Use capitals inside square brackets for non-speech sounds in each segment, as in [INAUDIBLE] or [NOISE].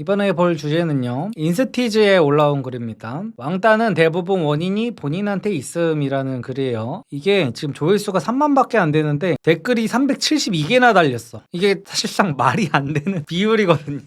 이번에 볼 주제는요. 인스티즈에 올라온 글입니다. 왕따는 대부분 원인이 본인한테 있음이라는 글이에요. 이게 지금 조회수가 3만밖에 안 되는데 댓글이 372개나 달렸어. 이게 사실상 말이 안 되는 [LAUGHS] 비율이거든요.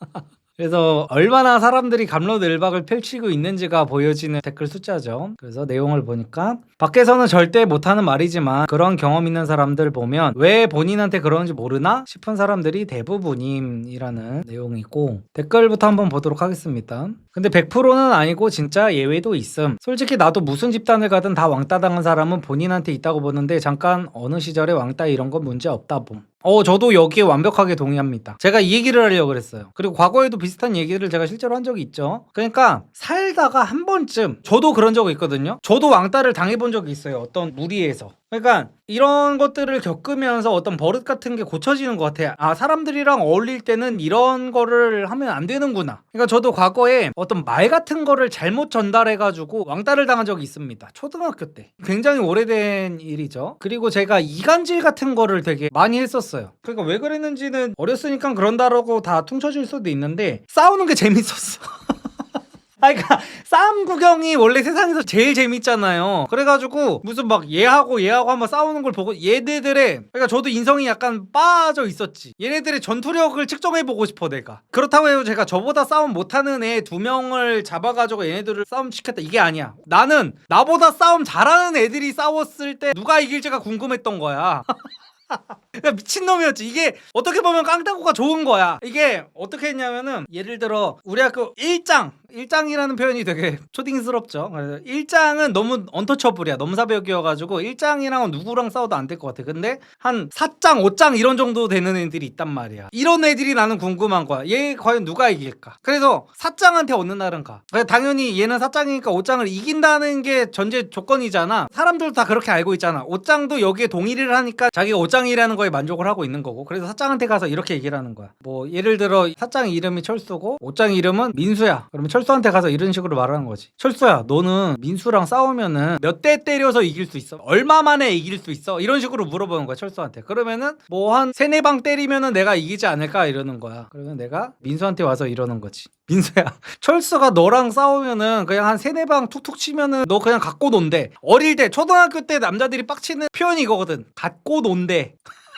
[LAUGHS] 그래서 얼마나 사람들이 감로늘박을 펼치고 있는지가 보여지는 댓글 숫자죠. 그래서 내용을 보니까 밖에서는 절대 못하는 말이지만 그런 경험 있는 사람들 보면 왜 본인한테 그러는지 모르나 싶은 사람들이 대부분임이라는 내용이고 댓글부터 한번 보도록 하겠습니다. 근데 100%는 아니고 진짜 예외도 있음. 솔직히 나도 무슨 집단을 가든 다 왕따 당한 사람은 본인한테 있다고 보는데 잠깐 어느 시절에 왕따 이런 건 문제 없다 봄. 어, 저도 여기에 완벽하게 동의합니다. 제가 이 얘기를 하려고 그랬어요. 그리고 과거에도 비슷한 얘기를 제가 실제로 한 적이 있죠. 그러니까 살다가 한 번쯤 저도 그런 적이 있거든요. 저도 왕따를 당해본 적이 있어요. 어떤 무리에서. 그러니까 이런 것들을 겪으면서 어떤 버릇 같은 게 고쳐지는 것 같아요. 아, 사람들이랑 어울릴 때는 이런 거를 하면 안 되는구나. 그러니까 저도 과거에 어떤 말 같은 거를 잘못 전달해가지고 왕따를 당한 적이 있습니다. 초등학교 때. 굉장히 오래된 일이죠. 그리고 제가 이간질 같은 거를 되게 많이 했었어요. 그러니까 왜 그랬는지는 어렸으니까 그런다라고 다 퉁쳐질 수도 있는데 싸우는 게 [LAUGHS] 재밌었어. 아, 그러니까 싸움 구경이 원래 세상에서 제일 재밌잖아요. 그래가지고 무슨 막 얘하고 얘하고 한번 싸우는 걸 보고 얘네들의 그러니까 저도 인성이 약간 빠져 있었지. 얘네들의 전투력을 측정해 보고 싶어 내가. 그렇다고 해서 제가 저보다 싸움 못하는 애 두 명을 잡아가지고 얘네들을 싸움 시켰다 이게 아니야. 나는 나보다 싸움 잘하는 애들이 싸웠을 때 누가 이길지가 궁금했던 거야. [LAUGHS] 그러니까 미친놈이었지. 이게 어떻게 보면 깡따구가 좋은 거야. 이게 어떻게 했냐면은 예를 들어 우리 학교 1장 1장이라는 표현이 되게 초딩스럽죠. 그래서 1장은 너무 언터처블이야. 넘사벽이어가지고 1장이랑은 누구랑 싸워도 안 될 것 같아. 근데 한 4장, 5장 이런 정도 되는 애들이 있단 말이야. 이런 애들이 나는 궁금한 거야. 얘 과연 누가 이길까? 그래서 4장한테 어느 날은 가. 당연히 얘는 4장이니까 5장을 이긴다는 게 전제 조건이잖아. 사람들도 다 그렇게 알고 있잖아. 5장도 여기에 동의를 하니까 자기가 5장이라는 거에 만족을 하고 있는 거고. 그래서 4장한테 가서 이렇게 얘기를 하는 거야. 뭐 예를 들어 4장 이름이 철수고 5장 이름은 민수야. 그러면 철수한테 가서 이런 식으로 말하는 거지. 철수야, 너는 민수랑 싸우면은 몇 대 때려서 이길 수 있어? 얼마 만에 이길 수 있어? 이런 식으로 물어보는 거야, 철수한테. 그러면은 뭐 한 세네 방 때리면은 내가 이기지 않을까 이러는 거야. 그러면 내가 민수한테 와서 이러는 거지. [LAUGHS] 민수야, 철수가 너랑 싸우면은 그냥 한 세네 방 툭툭 치면은 너 그냥 갖고 논대. 어릴 때 초등학교 때 남자들이 빡치는 표현이 이거거든. 갖고 논대. [LAUGHS]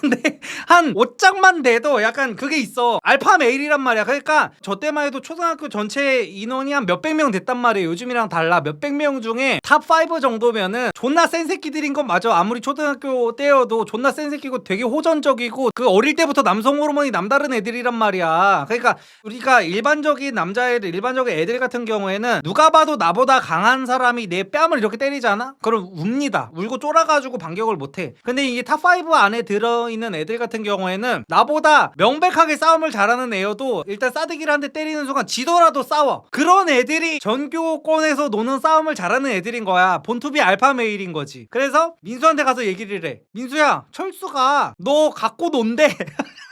근데 한 5장만 돼도 약간 그게 있어. 알파 메일이란 말이야. 그러니까 저 때만 해도 초등학교 전체 인원이 한 몇백 명 됐단 말이에요. 요즘이랑 달라. 몇백 명 중에 탑5 정도면은 존나 센 새끼들인 건 맞아. 아무리 초등학교 때여도 존나 센 새끼고 되게 호전적이고 그 어릴 때부터 남성 호르몬이 남다른 애들이란 말이야. 그러니까 우리가 일반적인 남자애들, 일반적인 애들 같은 경우에는 누가 봐도 나보다 강한 사람이 내 뺨을 이렇게 때리잖아? 그럼 웁니다. 울고 쫄아가지고 반격을 못해. 근데 이게 탑5 안에 들어 있는 애들 같은 경우에는 나보다 명백하게 싸움을 잘하는 애여도 일단 싸대기를 한 대 때리는 순간 지더라도 싸워. 그런 애들이 전교권에서 노는 싸움을 잘하는 애들인 거야. 본투비 알파 메일인 거지. 그래서 민수한테 가서 얘기를 해. 민수야, 철수가 너 갖고 논대. [LAUGHS]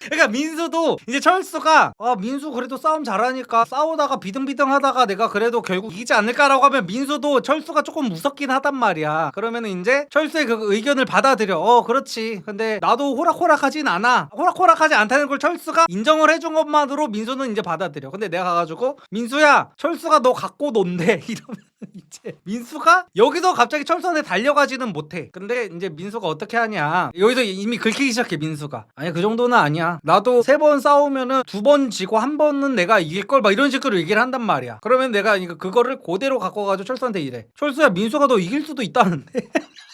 그러니까 민수도 이제 철수가 아 민수 그래도 싸움 잘하니까 싸우다가 비등비등 하다가 내가 그래도 결국 이기지 않을까라고 하면 민수도 철수가 조금 무섭긴 하단 말이야. 그러면은 이제 철수의 그 의견을 받아들여. 어 그렇지. 근데 나도 호락호락하진 않아. 호락호락하지 않다는 걸 철수가 인정을 해준 것만으로 민수는 이제 받아들여. 근데 내가 가가지고 민수야 철수가 너 갖고 논대. [LAUGHS] 이러면 [LAUGHS] 이제 민수가 여기서 갑자기 철수한테 달려가지는 못해. 근데 이제 민수가 어떻게 하냐. 여기서 이미 긁히기 시작해 민수가. 아니 그 정도는 아니야. 나도 세 번 싸우면은 두 번 지고 한 번은 내가 이길 걸 막 이런 식으로 얘기를 한단 말이야. 그러면 내가 그거를 그대로 갖고 가지고 철수한테 이래. 철수야 민수가 너 이길 수도 있다는데. [LAUGHS]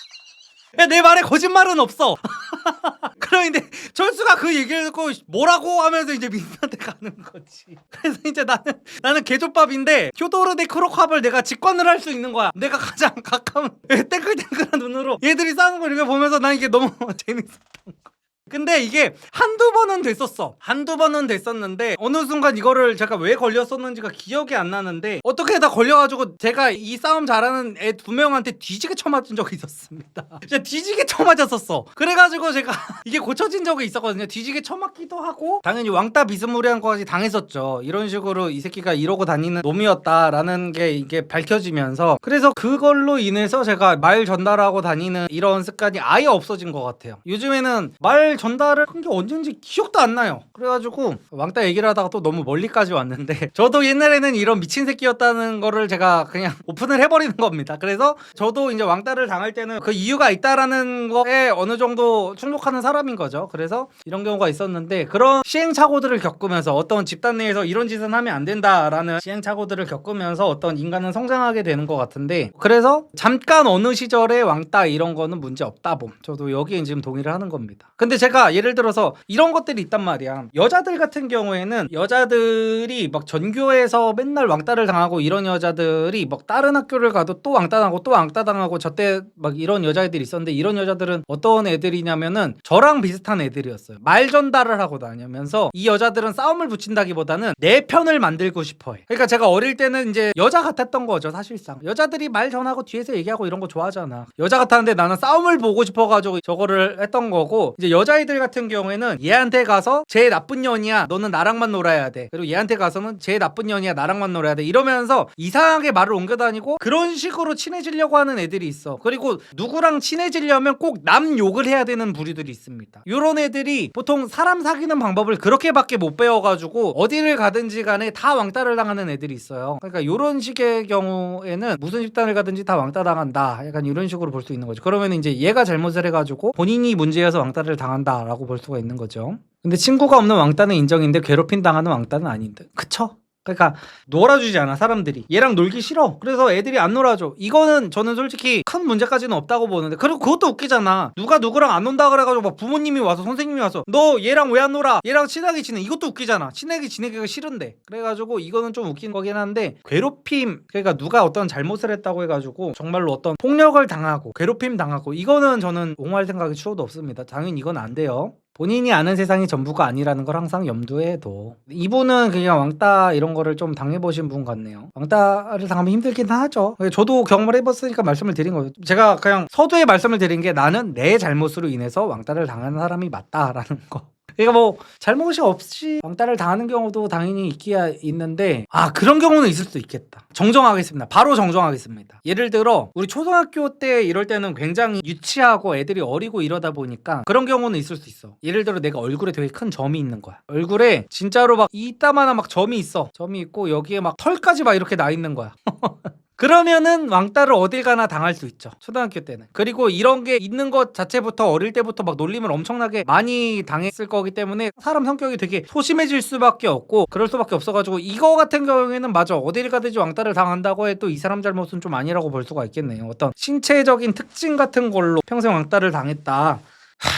야, 내 말에 거짓말은 없어. [LAUGHS] 그런데 철수가 그 얘기를 듣고 뭐라고 하면서 이제 민수한테 가는 거지. [LAUGHS] 그래서 이제 나는 나는 개조밥인데 효도르 대 크로캅을 내가 직관을 할 수 있는 거야. 내가 가장 가까운 [LAUGHS] 땡글땡글한 눈으로 얘들이 싸우는 걸 이렇게 보면서 난 이게 너무 재밌었던 거야. 근데 이게 한두 번은 됐었어. 한두 번은 됐었는데 어느 순간 이거를 제가 왜 걸렸었는지가 기억이 안 나는데 어떻게 다 걸려가지고 제가 이 싸움 잘하는 애 두 명한테 뒤지게 쳐맞은 적이 있었습니다. [LAUGHS] 진짜 뒤지게 쳐맞았었어. 그래가지고 제가 [LAUGHS] 이게 고쳐진 적이 있었거든요. 뒤지게 쳐맞기도 하고 당연히 왕따 비스무리한 거까지 당했었죠. 이런 식으로 이 새끼가 이러고 다니는 놈이었다라는 게 이게 밝혀지면서 그래서 그걸로 인해서 제가 말 전달하고 다니는 이런 습관이 아예 없어진 것 같아요. 요즘에는 말 이메일 전달을 한 게 언젠지 기억도 안 나요. 그래가지고 왕따 얘기를 하다가 또 너무 멀리까지 왔는데 [LAUGHS] 저도 옛날에는 이런 미친 새끼였다는 거를 제가 그냥 [LAUGHS] 오픈을 해버리는 겁니다. 그래서 저도 이제 왕따를 당할 때는 그 이유가 있다라는 거에 어느 정도 충족하는 사람인 거죠. 그래서 이런 경우가 있었는데 그런 시행착오들을 겪으면서 어떤 집단 내에서 이런 짓은 하면 안 된다라는 시행착오들을 겪으면서 어떤 인간은 성장하게 되는 것 같은데 그래서 잠깐 어느 시절에 왕따 이런 거는 문제 없다 봄. 저도 여기에 지금 동의를 하는 겁니다. 근데 제가 예를 들어서 이런 것들이 있단 말이야. 여자들 같은 경우에는 여자들이 막 전교에서 맨날 왕따를 당하고 이런 여자들이 막 다른 학교를 가도 또 왕따 당하고 또 왕따 당하고 저때 막 이런 여자애들이 있었는데 이런 여자들은 어떤 애들이냐면은 저랑 비슷한 애들이었어요. 말 전달을 하고 다니면서 이 여자들은 싸움을 붙인다기보다는 내 편을 만들고 싶어 해. 그러니까 제가 어릴 때는 이제 여자 같았던 거죠, 사실상. 여자들이 말 전하고 뒤에서 얘기하고 이런 거 좋아하잖아. 여자 같았는데 나는 싸움을 보고 싶어가지고 저거를 했던 거고 이제 여자 애들 같은 경우에는 얘한테 가서 쟤 나쁜 년이야. 너는 나랑만 놀아야 돼. 그리고 얘한테 가서는 쟤 나쁜 년이야. 나랑만 놀아야 돼. 이러면서 이상하게 말을 옮겨 다니고 그런 식으로 친해지려고 하는 애들이 있어. 그리고 누구랑 친해지려면 꼭 남 욕을 해야 되는 부류들이 있습니다. 이런 애들이 보통 사람 사귀는 방법을 그렇게밖에 못 배워가지고 어디를 가든지 간에 다 왕따를 당하는 애들이 있어요. 그러니까 이런 식의 경우에는 무슨 집단을 가든지 다 왕따 당한다. 약간 이런 식으로 볼 수 있는 거죠. 그러면 이제 얘가 잘못을 해가지고 본인이 문제여서 왕따를 당한다 라고 볼 수가 있는 거죠. 근데 친구가 없는 왕따는 인정인데 괴롭힘 당하는 왕따는 아닌데. 그쵸? 그러니까 놀아주지 않아 사람들이. 얘랑 놀기 싫어. 그래서 애들이 안 놀아줘. 이거는 저는 솔직히 큰 문제까지는 없다고 보는데 그리고 그것도 웃기잖아. 누가 누구랑 안 논다 그래가지고 막 부모님이 와서 선생님이 와서 너 얘랑 왜 안 놀아? 얘랑 친하게 지내. 이것도 웃기잖아. 친하게 지내기가 싫은데. 그래가지고 이거는 좀 웃긴 거긴 한데 괴롭힘 그러니까 누가 어떤 잘못을 했다고 해가지고 정말로 어떤 폭력을 당하고 괴롭힘 당하고 이거는 저는 옹호할 생각이 추워도 없습니다. 당연히 이건 안 돼요 본인이 아는 세상이 전부가 아니라는 걸 항상 염두에 둬. 이분은 그냥 왕따 이런 거를 좀 당해보신 분 같네요. 왕따를 당하면 힘들긴 하죠. 저도 경험을 해봤으니까 말씀을 드린 거예요. 제가 그냥 서두에 말씀을 드린 게 나는 내 잘못으로 인해서 왕따를 당하는 사람이 맞다라는 거. 그러니까 뭐 잘못이 없이 왕따를 당하는 경우도 당연히 있기야 있는데 아 그런 경우는 있을 수 있겠다. 정정하겠습니다. 바로 정정하겠습니다. 예를 들어 우리 초등학교 때 이럴 때는 굉장히 유치하고 애들이 어리고 이러다 보니까 그런 경우는 있을 수 있어. 예를 들어 내가 얼굴에 되게 큰 점이 있는 거야. 얼굴에 진짜로 막 이따만한 막 점이 있어. 점이 있고 여기에 막 털까지 막 이렇게 나 있는 거야. [LAUGHS] 그러면은 왕따를 어딜 가나 당할 수 있죠. 초등학교 때는. 그리고 이런 게 있는 것 자체부터 어릴 때부터 막 놀림을 엄청나게 많이 당했을 거기 때문에 사람 성격이 되게 소심해질 수밖에 없고 그럴 수밖에 없어가지고 이거 같은 경우에는 맞아. 어딜 가든지 왕따를 당한다고 해도 이 사람 잘못은 좀 아니라고 볼 수가 있겠네요. 어떤 신체적인 특징 같은 걸로 평생 왕따를 당했다. 하...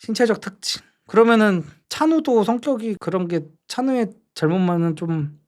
신체적 특징. 그러면은 찬우도 성격이 그런 게 찬우의 잘못만은 좀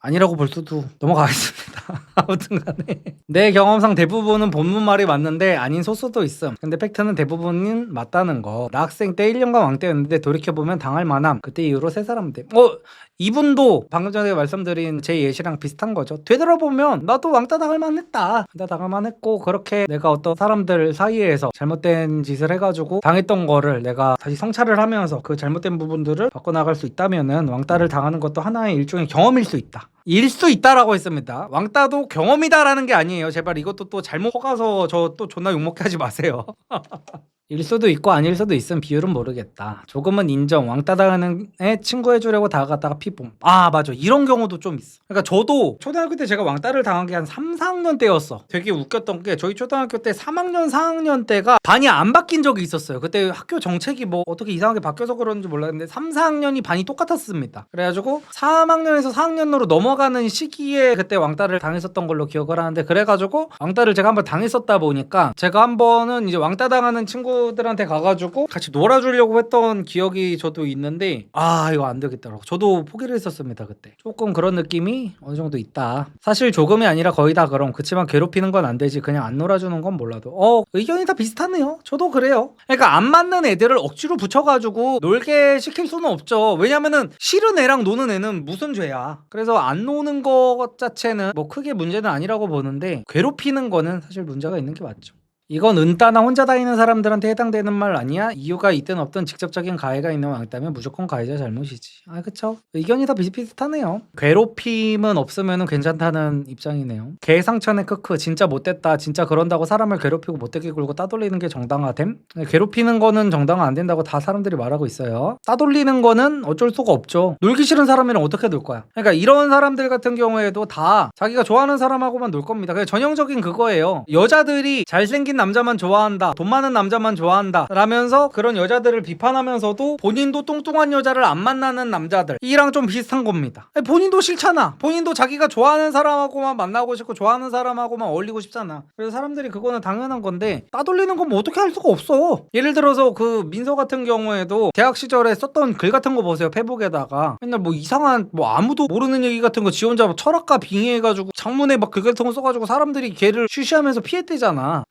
아니라고 볼 수도 넘어가겠습니다. [LAUGHS] 아무튼 간에 내 경험상 대부분은 본문 말이 맞는데 아닌 소수도 있음. 근데 팩트는 대부분은 맞다는 거. 나 학생 때 1년간 왕따였는데 돌이켜보면 당할 만함. 그때 이후로 세 사람 돼. 어 이분도 방금 전에 말씀드린 제 예시랑 비슷한 거죠. 되돌아보면 나도 왕따 당할 만했다. 왕따 당할 만했고 그렇게 내가 어떤 사람들 사이에서 잘못된 짓을 해가지고 당했던 거를 내가 다시 성찰을 하면서 그 잘못된 부분들을 바꿔나갈 수 있다면은 왕따를 당하는 것도 하나의 일종의 경험일 수 있다. 일 수 있다라고 했습니다. 왕따도 경험이다라는 게 아니에요. 제발 이것도 또 잘못 허가서 저 또 존나 욕먹게 하지 마세요. [LAUGHS] 일 수도 있고 아닐 수도 있음 비율은 모르겠다. 조금은 인정. 왕따 당하는 애 친구 해주려고 다가갔다가 피봄. 아 맞아. 이런 경우도 좀 있어. 그러니까 저도 초등학교 때 제가 왕따를 당한 게 한 3, 4학년 때였어. 되게 웃겼던 게 저희 초등학교 때 3학년, 4학년 때가 반이 안 바뀐 적이 있었어요. 그때 학교 정책이 뭐 어떻게 이상하게 바뀌어서 그런지 몰랐는데 3, 4학년이 반이 똑같았습니다. 그래가지고 3학년에서 4학년으로 넘어가는 시기에 그때 왕따를 당했었던 걸로 기억을 하는데 그래가지고 왕따를 제가 한번 당했었다 보니까 제가 한 번은 이제 왕따 당하는 친구 들한테 가가지고 같이 놀아주려고 했던 기억이 저도 있는데 아 이거 안 되겠더라고. 저도 포기를 했었습니다 그때. 조금 그런 느낌이 어느 정도 있다. 사실 조금이 아니라 거의 다 그럼 그치만 괴롭히는 건 안 되지 그냥 안 놀아주는 건 몰라도 어 의견이 다 비슷하네요. 저도 그래요. 그러니까 안 맞는 애들을 억지로 붙여가지고 놀게 시킬 수는 없죠. 왜냐면은 싫은 애랑 노는 애는 무슨 죄야. 그래서 안 노는 것 자체는 뭐 크게 문제는 아니라고 보는데 괴롭히는 거는 사실 문제가 있는 게 맞죠. 이건 은따나 혼자 다니는 사람들한테 해당되는 말 아니야? 이유가 있든 없든 직접적인 가해가 있는 왕따면 무조건 가해자 잘못이지. 아 그쵸? 의견이 다 비슷비슷하네요. 괴롭힘은 없으면 괜찮다는 입장이네요. 개상천의 크크 진짜 못됐다. 진짜 그런다고 사람을 괴롭히고 못되게 굴고 따돌리는 게 정당하됨? 괴롭히는 거는 정당 안 된다고 다 사람들이 말하고 있어요. 따돌리는 거는 어쩔 수가 없죠. 놀기 싫은 사람이랑 어떻게 놀 거야? 그러니까 이런 사람들 같은 경우에도 다 자기가 좋아하는 사람하고만 놀 겁니다. 전형적인 그거예요. 여자들이 잘생긴 남자만 좋아한다. 돈 많은 남자만 좋아한다. 라면서 그런 여자들을 비판하면서도 본인도 뚱뚱한 여자를 안 만나는 남자들. 이랑 좀 비슷한 겁니다. 본인도 싫잖아. 본인도 자기가 좋아하는 사람하고만 만나고 싶고 좋아하는 사람하고만 어울리고 싶잖아. 그래서 사람들이 그거는 당연한 건데 따돌리는 건 뭐 어떻게 할 수가 없어. 예를 들어서 그 민서 같은 경우에도 대학 시절에 썼던 글 같은 거 보세요. 페북에다가 맨날 뭐 이상한 뭐 아무도 모르는 얘기 같은 거 지 혼자 뭐 철학과 빙의해가지고 창문에 막 글 같은 거 써가지고 사람들이 걔를 쉬쉬하면서 피했대잖아.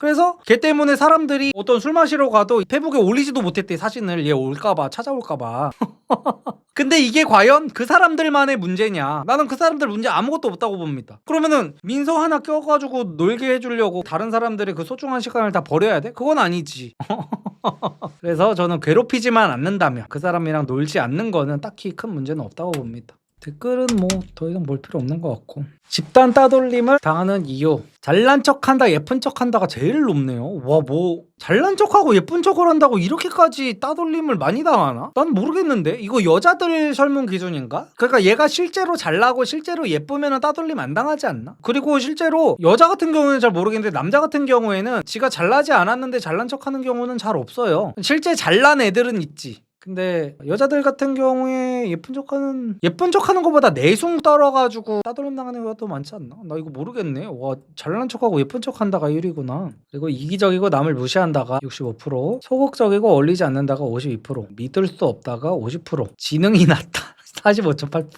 걔 때문에 사람들이 어떤 술 마시러 가도 페북에 올리지도 못했대 사진을 얘 올까봐 찾아올까봐. [LAUGHS] 근데 이게 과연 그 사람들만의 문제냐? 나는 그 사람들 문제 아무것도 없다고 봅니다. 그러면은 민서 하나 껴가지고 놀게 해주려고 다른 사람들의 그 소중한 시간을 다 버려야 돼? 그건 아니지. [LAUGHS] 그래서 저는 괴롭히지만 않는다면 그 사람이랑 놀지 않는 거는 딱히 큰 문제는 없다고 봅니다. 댓글은 뭐 더 이상 볼 필요 없는 것 같고 집단 따돌림을 당하는 이유 잘난 척한다 예쁜 척한다가 제일 높네요 와 뭐 잘난 척하고 예쁜 척을 한다고 이렇게까지 따돌림을 많이 당하나? 난 모르겠는데 이거 여자들 설문 기준인가? 그러니까 얘가 실제로 잘나고 실제로 예쁘면 따돌림 안 당하지 않나? 그리고 실제로 여자 같은 경우는 잘 모르겠는데 남자 같은 경우에는 지가 잘나지 않았는데 잘난 척하는 경우는 잘 없어요 실제 잘난 애들은 있지 근데 여자들 같은 경우에 예쁜 척하는 예쁜 척하는 것보다 내숭 떨어가지고 따돌림 당하는 더 많지 않나? 나 이거 모르겠네. 와 잘난 척하고 예쁜 척한다가 1위구나. 그리고 이기적이고 남을 무시한다가 65%, 소극적이고 어울리지 않는다가 52%, 믿을 수 없다가 50%, 지능이 낮다 [LAUGHS] 45.8%.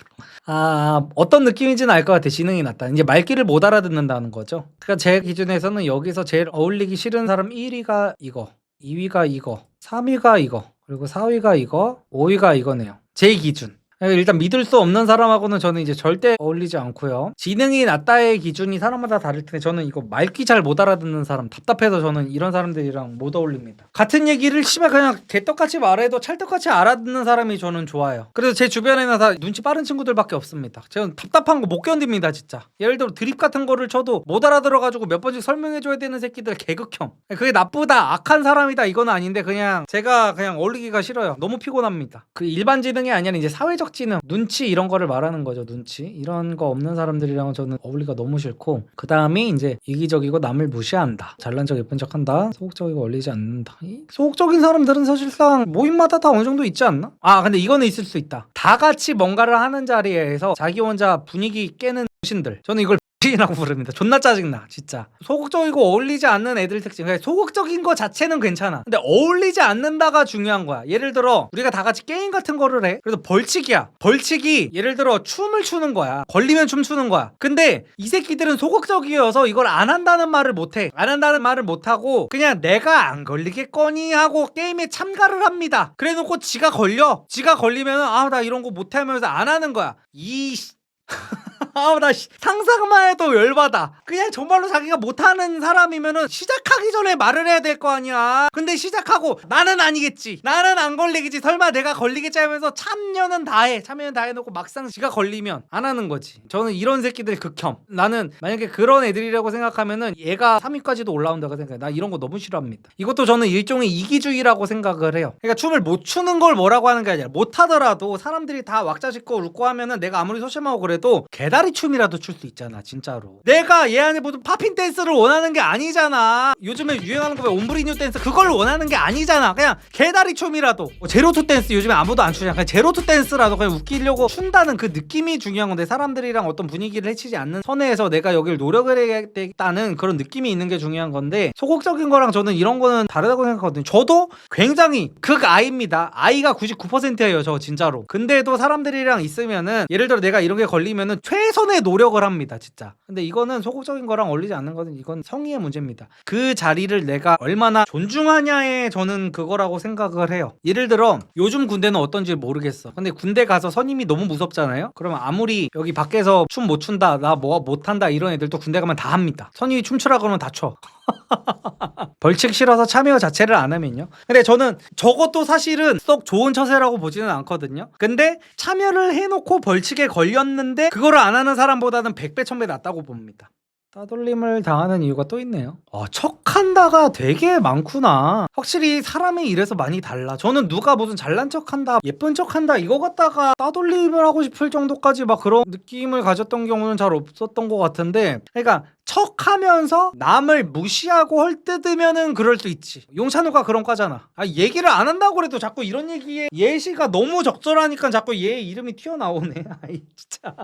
아, 어떤 느낌인지는 알 것 같아. 지능이 낮다. 이제 말귀를 못 알아듣는다는 거죠. 그러니까 제 기준에서는 여기서 제일 어울리기 싫은 사람 1위가 이거, 2위가 이거, 3위가 이거, 그리고 4위가 이거, 5위가 이거네요. 제 기준. 일단 믿을 수 없는 사람하고는 저는 이제 절대 어울리지 않고요. 지능이 낮다의 기준이 사람마다 다를 텐데 저는 이거 말귀 잘 못 알아듣는 사람 답답해서 저는 이런 사람들이랑 못 어울립니다. 같은 얘기를 씨발 그냥 개떡같이 말해도 찰떡같이 알아듣는 사람이 저는 좋아요. 그래서 제 주변에는 다 눈치 빠른 친구들밖에 없습니다. 저는 답답한 거 못 견딥니다 진짜. 예를 들어 드립 같은 거를 쳐도 못 알아들어가지고 몇 번씩 설명해줘야 되는 새끼들 개극형. 그게 나쁘다 악한 사람이다 이건 아닌데 그냥 제가 그냥 어울리기가 싫어요. 너무 피곤합니다. 그 일반 지능이 아니라 이제 사회적 지능, 눈치 이런 거를 말하는 거죠. 눈치 이런 거 없는 사람들이랑 저는 어울리기가 너무 싫고 그 다음이 이제 이기적이고 남을 무시한다. 잘난 척 예쁜 척한다. 소극적이고 어울리지 않는다. 이 소극적인 사람들은 사실상 모임마다 다 어느 정도 있지 않나? 아 근데 이거는 있을 수 있다. 다 같이 뭔가를 하는 자리에서 자기 혼자 분위기 깨는 신들. 저는 이걸 이라고 부릅니다. 존나 짜증나, 진짜. 소극적이고 어울리지 않는 애들 특징. 그러니까 소극적인 거 자체는 괜찮아. 근데 어울리지 않는다가 중요한 거야. 예를 들어, 우리가 다 같이 게임 같은 거를 해. 그래서 벌칙이야. 벌칙이 예를 들어 춤을 추는 거야. 걸리면 춤 추는 거야. 근데 이 새끼들은 소극적이어서 이걸 안 한다는 말을 못 해. 안 한다는 말을 못 하고 그냥 내가 안 걸리겠거니 하고 게임에 참가를 합니다. 그래 놓고 지가 걸려. 지가 걸리면 아, 나 이런 거못 하면서 안 하는 거야. 이 [LAUGHS] 아우 나 씨, 상상만 해도 열받아. 그냥 정말로 자기가 못하는 사람이면은 시작하기 전에 말을 해야 될 거 아니야. 근데 시작하고 나는 아니겠지. 나는 안 걸리겠지. 설마 내가 걸리겠지 하면서 참여는 다해. 참여는 다 해놓고 막상 지가 걸리면 안 하는 거지. 저는 이런 새끼들 극혐. 나는 만약에 그런 애들이라고 생각하면은 얘가 3위까지도 올라온다고 생각해. 나 이런 거 너무 싫어합니다. 이것도 저는 일종의 이기주의라고 생각을 해요. 그러니까 춤을 못 추는 걸 뭐라고 하는 게 아니라 못하더라도 사람들이 다 왁자 짓고 웃고 하면은 내가 아무리 소심하고 그래도 개다리 춤이라도 출 수 있잖아 진짜로. 내가 얘 안에 무슨 팝핀 댄스를 원하는 게 아니잖아. 요즘에 유행하는 거왜 옴브리뉴 댄스 그걸 원하는 게 아니잖아. 그냥 개다리 춤이라도. 뭐 제로투 댄스 요즘에 아무도 안 추냐. 그냥 제로투 댄스라도 그냥 웃기려고 춘다는 그 느낌이 중요한 건데 사람들이랑 어떤 분위기를 해치지 않는 선에서 내가 여길 노력을 해야겠다는 그런 느낌이 있는 게 중요한 건데 소극적인 거랑 저는 이런 거는 다르다고 생각하거든요. 저도 굉장히 극아이입니다. 아이가 99%예요 저 진짜로. 근데도 사람들이랑 있으면은 예를 들어 내가 이런 게 걸리 면은 최선의 노력을 합니다 진짜. 근데 이거는 소극적인 거랑 어울리지 않는 거는 이건 성의의 문제입니다. 그 자리를 내가 얼마나 존중하냐에 저는 그거라고 생각을 해요. 예를 들어 요즘 군대는 어떤지 모르겠어. 근데 군대 가서 선임이 너무 무섭잖아요? 그러면 아무리 여기 밖에서 춤 못 춘다 나 뭐 못한다 이런 애들도 군대 가면 다 합니다. 선임이 춤추라 그러면 다 춰 [LAUGHS] 벌칙 싫어서 참여 자체를 안 하면요. 근데 저는 저것도 사실은 썩 좋은 처세라고 보지는 않거든요. 근데 참여를 해놓고 벌칙에 걸렸는데 그거를 안 하는 사람보다는 100배, 1000배 낫다고 봅니다. 따돌림을 당하는 이유가 또 있네요. 아, 척한다가 되게 많구나. 확실히 사람이 이래서 많이 달라. 저는 누가 무슨 잘난 척한다, 예쁜 척한다 이거 갖다가 따돌림을 하고 싶을 정도까지 막 그런 느낌을 가졌던 경우는 잘 없었던 것 같은데, 그러니까 척하면서 남을 무시하고 헐뜯으면은 그럴 수 있지. 용찬우가 그런 과잖아. 아, 얘기를 안 한다고 그래도 자꾸 이런 얘기에 예시가 너무 적절하니까 자꾸 얘 이름이 튀어나오네. [LAUGHS] 아이 진짜.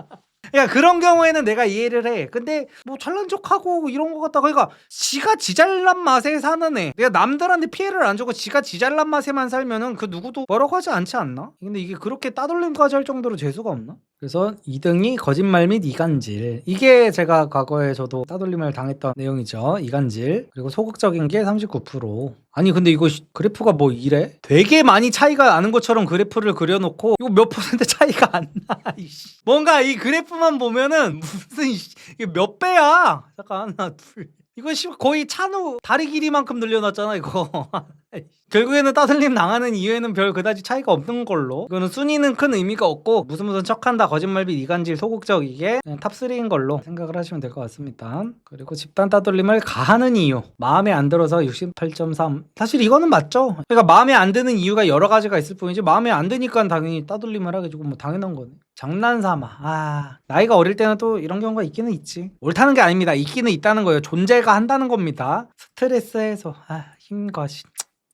그러니까 그런 경우에는 내가 이해를 해. 근데 뭐 잘난 척하고 이런 거 같다가 그러니까 지가 지잘난 맛에 사는 애. 내가 남들한테 피해를 안 주고 지가 지잘난 맛에만 살면은 그 누구도 뭐라고 하지 않지 않나? 근데 이게 그렇게 따돌림까지 할 정도로 재수가 없나? 그래서 2등이 거짓말 및 이간질. 이게 제가 과거에 저도 따돌림을 당했던 내용이죠. 이간질. 그리고 소극적인 게 39%. 아니 근데 이거 시- 그래프가 뭐 이래? 되게 많이 차이가 나는 것처럼 그래프를 그려놓고 이거 몇 퍼센트 [LAUGHS] 차이가 안 나. 이씨. 뭔가 이 그래프만 보면은 무슨 이씨, 이게 몇 배야? 잠깐 하나 둘. 이거 씨 거의 찬우 다리 길이만큼 늘려놨잖아 이거. [LAUGHS] 결국에는 따돌림 당하는 이유에는 별 그다지 차이가 없는 걸로. 이거는 순위는 큰 의미가 없고 무슨 무슨 척한다 거짓말 및 이간질 소극적이게 그냥 탑3인 걸로 생각을 하시면 될 것 같습니다. 그리고 집단 따돌림을 가하는 이유. 마음에 안 들어서 68.3 사실 이거는 맞죠? 그러니까 마음에 안 드는 이유가 여러 가지가 있을 뿐이지 마음에 안 드니까 당연히 따돌림을 하게 되고 뭐 당연한 거네. 장난삼아. 아 나이가 어릴 때는 또 이런 경우가 있기는 있지. 옳다는 게 아닙니다. 있기는 있다는 거예요. 존재가 한다는 겁니다. 스트레스 해소 아 힘과시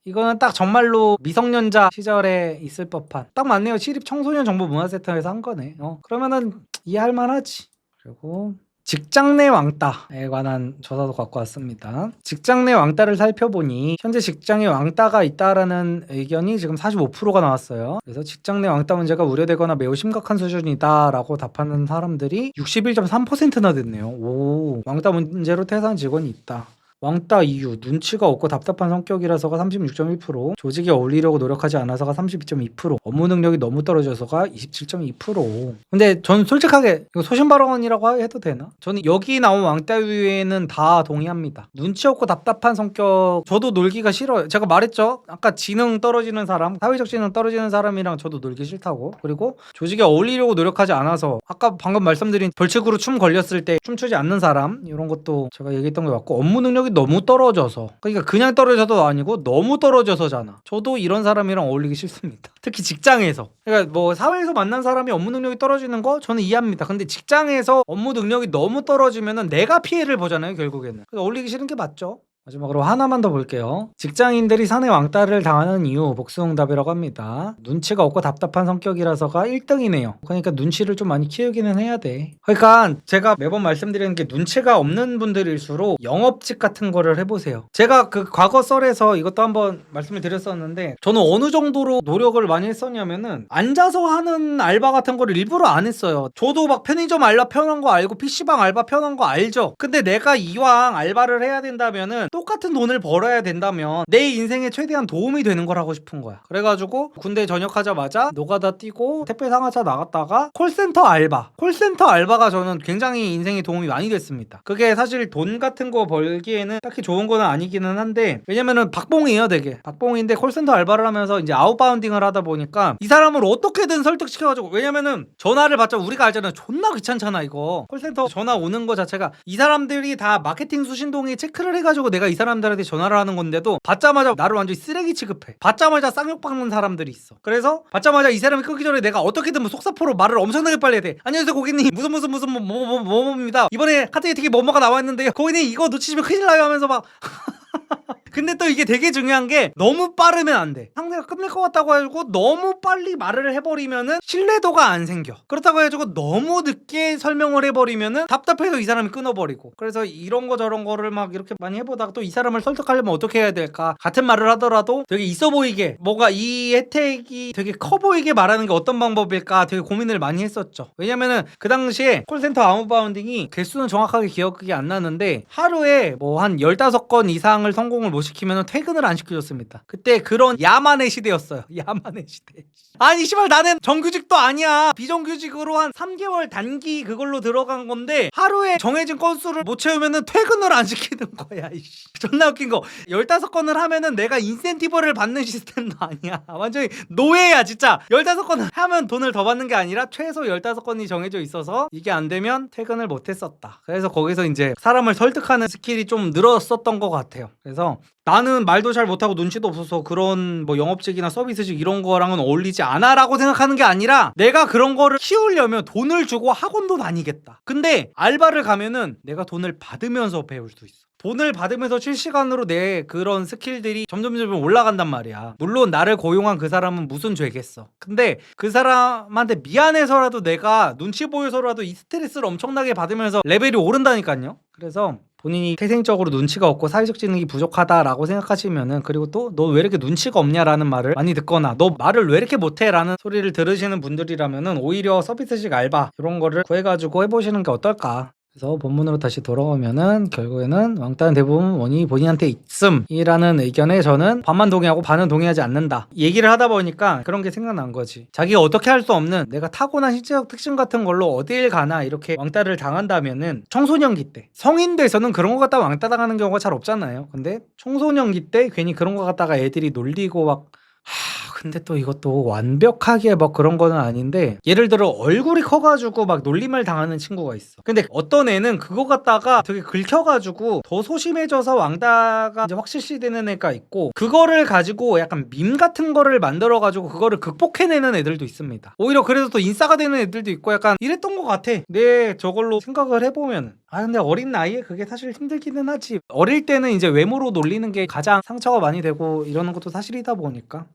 이거는 딱 정말로 미성년자 시절에 있을 법한 딱 맞네요 시립 청소년 정보 문화센터에서 한 거네 어 그러면은 이해할 만하지 그리고 직장 내 왕따에 관한 조사도 갖고 왔습니다. 직장 내 왕따를 살펴보니 현재 직장에 왕따가 있다라는 의견이 지금 45%가 나왔어요. 그래서 직장 내 왕따 문제가 우려되거나 매우 심각한 수준이다라고 답하는 사람들이 61.3%나 됐네요. 오, 왕따 문제로 퇴사한 직원이 있다. 왕따 이유 눈치가 없고 답답한 성격이라서가 36.1% 조직에 어울리려고 노력하지 않아서가 32.2% 업무 능력이 너무 떨어져서가 27.2% 근데 전 솔직하게 이거 소신 발언이라고 해도 되나? 저는 여기 나온 왕따 이유에는 다 동의합니다. 눈치 없고 답답한 성격 저도 놀기가 싫어요. 제가 말했죠? 아까 지능 떨어지는 사람 사회적 지능 떨어지는 사람이랑 저도 놀기 싫다고. 그리고 조직에 어울리려고 노력하지 않아서 아까 방금 말씀드린 벌칙으로 춤 걸렸을 때 춤추지 않는 사람 이런 것도 제가 얘기했던 게 맞고 업무 능력이 너무 떨어져서. 그러니까 그냥 떨어져도 아니고 너무 떨어져서잖아. 저도 이런 사람이랑 어울리기 싫습니다. [LAUGHS] 특히 직장에서. 그러니까 뭐 사회에서 만난 사람이 업무 능력이 떨어지는 거 저는 이해합니다. 근데 직장에서 업무 능력이 너무 떨어지면은 내가 피해를 보잖아요 결국에는. 그래서 어울리기 싫은 게 맞죠 마지막으로 하나만 더 볼게요. 직장인들이 사내 왕따를 당하는 이유 복수응답이라고 합니다. 눈치가 없고 답답한 성격이라서가 1등이네요. 그러니까 눈치를 좀 많이 키우기는 해야 돼. 그러니까 제가 매번 말씀드리는 게 눈치가 없는 분들일수록 영업직 같은 거를 해보세요. 제가 그 과거 썰에서 이것도 한번 말씀을 드렸었는데 저는 어느 정도로 노력을 많이 했었냐면은 앉아서 하는 알바 같은 거를 일부러 안 했어요. 저도 막 편의점 알바 편한 거 알고 PC방 알바 편한 거 알죠. 근데 내가 이왕 알바를 해야 된다면은 똑같은 돈을 벌어야 된다면 내 인생에 최대한 도움이 되는 걸 하고 싶은 거야. 그래가지고 군대 전역하자마자 노가다 뛰고 택배 상하차 나갔다가 콜센터 알바. 콜센터 알바가 저는 굉장히 인생에 도움이 많이 됐습니다. 그게 사실 돈 같은 거 벌기에는 딱히 좋은 거는 아니기는 한데 왜냐면은 박봉이에요 되게. 박봉인데 콜센터 알바를 하면서 이제 아웃바운딩을 하다 보니까 이 사람을 어떻게든 설득시켜가지고 왜냐면은 전화를 받자 우리가 알잖아요. 존나 귀찮잖아 이거. 콜센터 전화 오는 거 자체가 이 사람들이 다 마케팅 수신동에 체크를 해가지고 내가 이 사람들한테 전화를 하는 건데도 받자마자 나를 완전히 쓰레기 취급해. 받자마자 쌍욕 박는 사람들이 있어. 그래서 받자마자 이 사람이 끊기 전에 내가 어떻게든 뭐 속사포로 말을 엄청나게 빨리 해야 돼. 안녕하세요 고객님 무슨 무슨 무슨 뭐뭐뭐 뭐, 뭐, 입니다 이번에 카드에 되게 뭐뭐가 나왔는데요. 고객님 이거 놓치시면 큰일 나요 하면서 막 [LAUGHS] 근데 또 이게 되게 중요한 게 너무 빠르면 안 돼. 상대가 끝낼 것 같다고 해가지고 너무 빨리 말을 해버리면은 신뢰도가 안 생겨. 그렇다고 해가지고 너무 늦게 설명을 해버리면은 답답해서 이 사람이 끊어버리고. 그래서 이런 거 저런 거를 막 이렇게 많이 해보다가 또 이 사람을 설득하려면 어떻게 해야 될까? 같은 말을 하더라도 되게 있어 보이게 뭐가 이 혜택이 되게 커 보이게 말하는 게 어떤 방법일까 되게 고민을 많이 했었죠. 왜냐면은 그 당시에 콜센터 아웃바운딩이 개수는 정확하게 기억이 안 나는데 하루에 뭐 한 15건 이상을 성공을 못못 시키면 퇴근을 안 시켜줬습니다. 그때 그런 야만의 시대였어요. [LAUGHS] 야만의 시대. 아니 씨발 나는 정규직도 아니야. 비정규직으로 한 3개월 단기 그걸로 들어간 건데 하루에 정해진 건수를 못 채우면은 퇴근을 안 시키는 거야. 이씨. [LAUGHS] 존나 웃긴 거. 15건을 하면은 내가 인센티브를 받는 시스템도 [LAUGHS] 아니야. 완전히 노예야 진짜. 15건을 하면 돈을 더 받는 게 아니라 최소 15건이 정해져 있어서 이게 안 되면 퇴근을 못 했었다. 그래서 거기서 이제 사람을 설득하는 스킬이 좀 늘었었던 것 같아요. 그래서 나는 말도 잘 못하고 눈치도 없어서 그런 뭐 영업직이나 서비스직 이런 거랑은 어울리지 않아라고 생각하는 게 아니라 내가 그런 거를 키우려면 돈을 주고 학원도 다니겠다. 근데 알바를 가면은 내가 돈을 받으면서 배울 수 있어. 돈을 받으면서 실시간으로 내 그런 스킬들이 점점 점점 올라간단 말이야. 물론 나를 고용한 그 사람은 무슨 죄겠어. 근데 그 사람한테 미안해서라도 내가 눈치 보여서라도 이 스트레스를 엄청나게 받으면서 레벨이 오른다니까요. 그래서 본인이 태생적으로 눈치가 없고 사회적 지능이 부족하다라고 생각하시면은 그리고 또 너 왜 이렇게 눈치가 없냐라는 말을 많이 듣거나 너 말을 왜 이렇게 못해라는 소리를 들으시는 분들이라면은 오히려 서비스직 알바 이런 거를 구해가지고 해보시는 게 어떨까 그래서 본문으로 다시 돌아오면은 결국에는 왕따는 대부분 원인이 본인한테 있음이라는 의견에 저는 반만 동의하고 반은 동의하지 않는다. 얘기를 하다 보니까 그런 게 생각난 거지. 자기가 어떻게 할 수 없는 내가 타고난 신체적 특징 같은 걸로 어딜 가나 이렇게 왕따를 당한다면은 청소년기 때 성인 돼서는 그런 거 갖다가 왕따 당하는 경우가 잘 없잖아요. 근데 청소년기 때 괜히 그런 거 갖다가 애들이 놀리고 막 하, 근데 또 이것도 완벽하게 막 그런 거는 아닌데 예를 들어 얼굴이 커가지고 막 놀림을 당하는 친구가 있어. 근데 어떤 애는 그거 갖다가 되게 긁혀가지고 더 소심해져서 왕따가 이제 확실시 되는 애가 있고 그거를 가지고 약간 밈 같은 거를 만들어가지고 그거를 극복해내는 애들도 있습니다. 오히려 그래서 또 인싸가 되는 애들도 있고 약간 이랬던 것 같아. 내 저걸로 생각을 해보면. 아 근데 어린 나이에 그게 사실 힘들기는 하지. 어릴 때는 이제 외모로 놀리는 게 가장 상처가 많이 되고 이러는 것도 사실이다 보니까.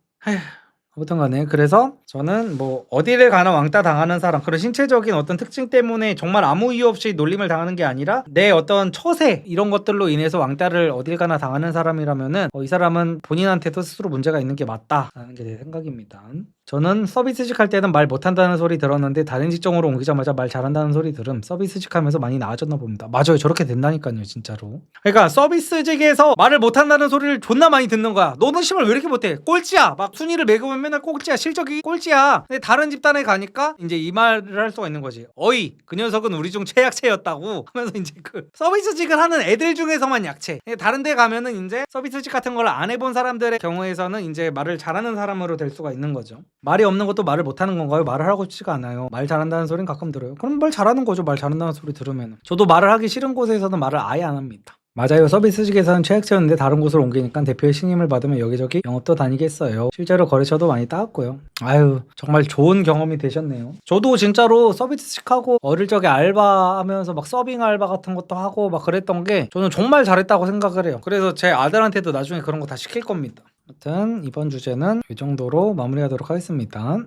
아무튼 간에 그래서 저는 뭐 어디를 가나 왕따 당하는 사람 그런 신체적인 어떤 특징 때문에 정말 아무 이유 없이 놀림을 당하는 게 아니라 내 어떤 처세 이런 것들로 인해서 왕따를 어딜 가나 당하는 사람이라면은 어, 이 사람은 본인한테도 스스로 문제가 있는 게 맞다라는 게 제 생각입니다. 저는 서비스직 할 때는 말 못한다는 소리 들었는데 다른 직종으로 옮기자마자 말 잘한다는 소리 들음 서비스직 하면서 많이 나아졌나 봅니다. 맞아요. 저렇게 된다니까요. 진짜로. 그러니까 서비스직에서 말을 못한다는 소리를 존나 많이 듣는 거야. 너는 씨발 왜 이렇게 못해? 꼴찌야. 막 순위를 매기면 맨날 꼴찌야. 실적이 꼴찌야. 근데 다른 집단에 가니까 이제 이 말을 할 수가 있는 거지. 어이 그 녀석은 우리 중 최약체였다고 하면서 이제 그 서비스직을 하는 애들 중에서만 약체. 다른 데 가면은 이제 서비스직 같은 걸 안 해본 사람들의 경우에서는 이제 말을 잘하는 사람으로 될 수가 있는 거죠. 말이 없는 것도 말을 못하는 건가요? 말을 하고 싶지가 않아요. 말 잘한다는 소리는 가끔 들어요. 그럼 말 잘하는 거죠. 말 잘한다는 소리 들으면. 저도 말을 하기 싫은 곳에서는 말을 아예 안 합니다. 맞아요. 서비스직에서는 최악체였는데 다른 곳으로 옮기니까 대표의 신임을 받으면 여기저기 영업도 다니겠어요. 실제로 거래처도 많이 따왔고요. 아유, 정말 좋은 경험이 되셨네요. 저도 진짜로 서비스직하고 어릴 적에 알바하면서 막 서빙 알바 같은 것도 하고 막 그랬던 게 저는 정말 잘했다고 생각을 해요. 그래서 제 아들한테도 나중에 그런 거 다 시킬 겁니다. 아무튼 이번 주제는 이 정도로 마무리하도록 하겠습니다.